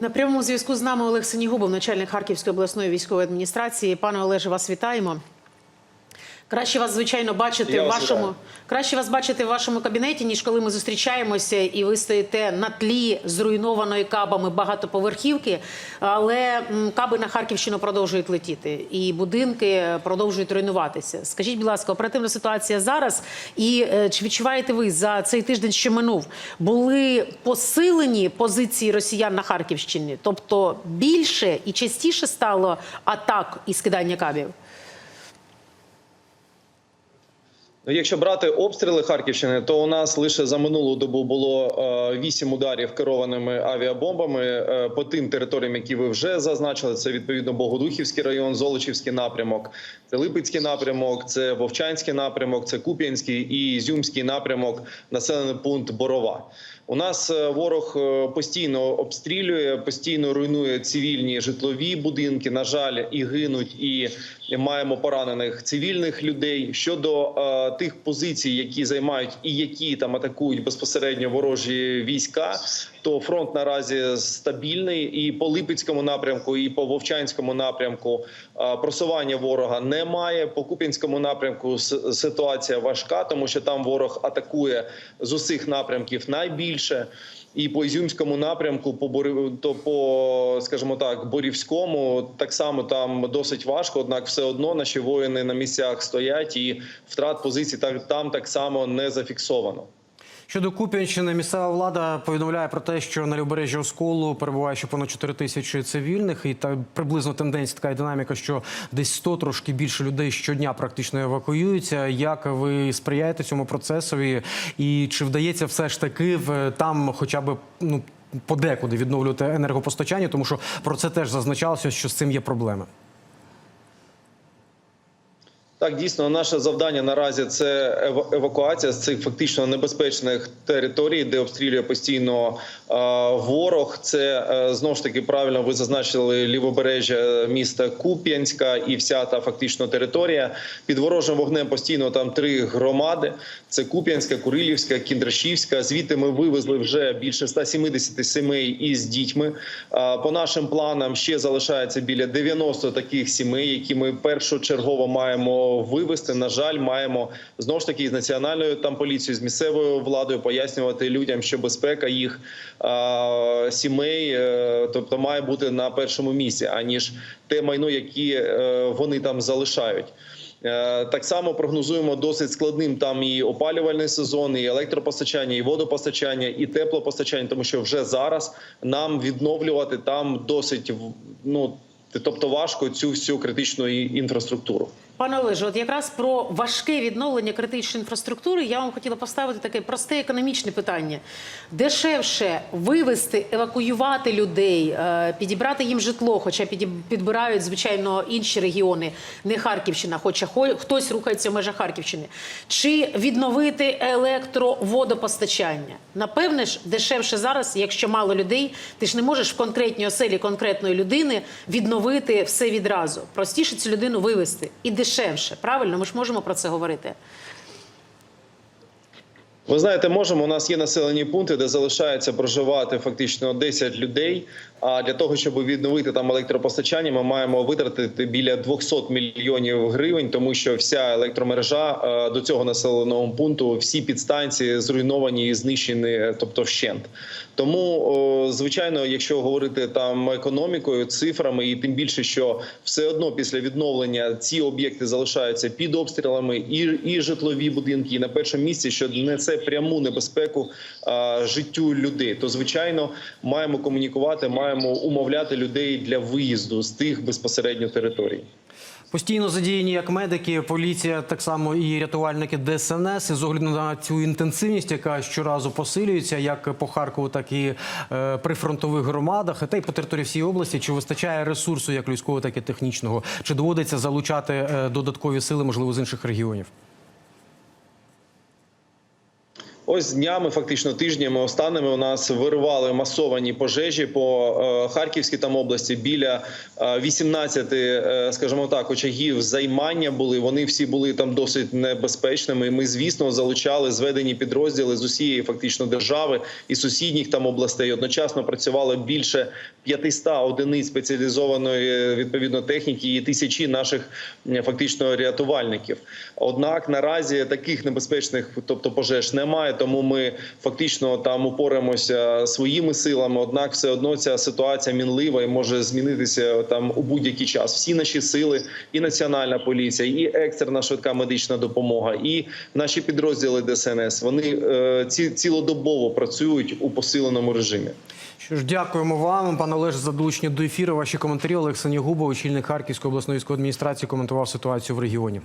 На прямому зв'язку з нами Олег Синігубов, начальник Харківської обласної військової адміністрації. Пане Олеже, вас вітаємо. Краще вас, звичайно, бачити Я в вашому краще вас бачити в вашому кабінеті, ніж коли ми зустрічаємося, і ви стоїте на тлі зруйнованої кабами багатоповерхівки. Але каби на Харківщину продовжують летіти, і будинки продовжують руйнуватися. Скажіть, будь ласка, оперативна ситуація зараз, і е, чи відчуваєте ви за цей тиждень, що минув, були посилені позиції росіян на Харківщині? Тобто більше і частіше стало атак і скидання кабів? Ну, якщо брати обстріли Харківщини, то у нас лише за минулу добу було е, вісім ударів керованими авіабомбами е, по тим територіям, які ви вже зазначили. Це відповідно Богодухівський район, Золочівський напрямок, це Липецький напрямок, це Вовчанський напрямок, це Куп'янський і Ізюмський напрямок, населений пункт Борова. У нас е, ворог постійно обстрілює, постійно руйнує цивільні житлові будинки. На жаль, і гинуть, і маємо поранених цивільних людей. Щодо тих позицій, які займають і які там атакують безпосередньо ворожі війська, то фронт наразі стабільний і по Липецькому напрямку, і по Вовчанському напрямку просування ворога немає. По Куп'янському напрямку ситуація важка, тому що там ворог атакує з усіх напрямків найбільше. І по Ізюмському напрямку, по то по скажімо так, Борівському так само там досить важко. Однак, все одно наші воїни на місцях стоять, і втрат позицій так там так само не зафіксовано. Щодо Куп'янщини, місцева влада повідомляє про те, що на лівобережжі Осколу перебуває ще понад 4 тисячі цивільних, і та приблизно тенденція така динаміка, що десь 100 трошки більше людей щодня практично евакуюються. Як ви сприяєте цьому процесові, і чи вдається все ж таки в там, хоча б ну подекуди відновлювати енергопостачання, тому що про це теж зазначалося, що з цим є проблеми. Так, дійсно, наше завдання наразі це евакуація з цих фактично небезпечних територій, де обстрілює постійно ворог. Це е, знову ж таки правильно ви зазначили лівобережжя міста Куп'янська і вся та фактично територія. Під ворожим вогнем постійно там три громади: це Куп'янська, Курилівська, Кіндрашівська. Звідти ми вивезли вже більше 170 сімей із дітьми. По нашим планам ще залишається біля 90 таких сімей, які ми першочергово маємо вивезти. На жаль, маємо знову ж таки з національною там поліцією, з місцевою владою пояснювати людям, що безпека їх е, сімей, е, тобто має бути на першому місці, аніж те майно, які е, вони там залишають. Е, Так само прогнозуємо досить складним там і опалювальний сезон, і електропостачання, і водопостачання, і теплопостачання, тому що вже зараз нам відновлювати там досить ну тобто важко цю всю критичну інфраструктуру. Пане Олеже, от якраз про важке відновлення критичної інфраструктури я вам хотіла поставити таке просте економічне питання. Дешевше вивести, евакуювати людей, е, підібрати їм житло, хоча підбирають, звичайно, інші регіони, не Харківщина, хоча хо- хтось рухається в межах Харківщини. Чи відновити електроводопостачання? Напевне ж, дешевше зараз, якщо мало людей, ти ж не можеш в конкретній оселі конкретної людини відновити все відразу. Простіше цю людину вивести і дешевше. Правильно, ми ж можемо про це говорити. Ви знаєте, можемо. У нас є населені пункти, де залишається проживати фактично 10 людей. А для того, щоб відновити там електропостачання, ми маємо витратити біля 200 мільйонів гривень, тому що вся електромережа е, до цього населеного пункту, всі підстанції зруйновані і знищені, е, тобто вщент. Тому, звичайно, якщо говорити там економікою, цифрами, і тим більше, що все одно після відновлення ці об'єкти залишаються під обстрілами, і, і житлові будинки, і на першому місці, що несе пряму небезпеку а, життю людей, то звичайно маємо комунікувати, маємо умовляти людей для виїзду з тих безпосередньо територій. Постійно задіяні як медики, поліція, так само і рятувальники ДСНС. І з огляду на цю інтенсивність, яка щоразу посилюється, як по Харкову, так і е, при фронтових громадах, та й по території всієї області. Чи вистачає ресурсу як людського, так і технічного? Чи доводиться залучати е, додаткові сили, можливо, з інших регіонів? Ось днями, фактично тижнями, останніми у нас вирували масовані пожежі по е, Харківській там області. Біля е, 18, е, скажімо так, очагів займання були. Вони всі були там досить небезпечними. Ми, звісно, залучали зведені підрозділи з усієї фактично держави і сусідніх там областей. Одночасно працювало більше 500 одиниць спеціалізованої е, відповідно техніки і тисячі наших фактично рятувальників. Однак наразі таких небезпечних, тобто пожеж, немає. Тому ми фактично там упораємося своїми силами. Однак, все одно ця ситуація мінлива і може змінитися там у будь-який час. Всі наші сили, і національна поліція, і екстрена швидка медична допомога, і наші підрозділи ДСНС. Вони е, ці цілодобово працюють у посиленому режимі. Що ж, дякуємо вам, пане Олеж, за долучення до ефіру. Ваші коментарі. Олег Санігубов, очільник Харківської обласної військової адміністрації, коментував ситуацію в регіоні.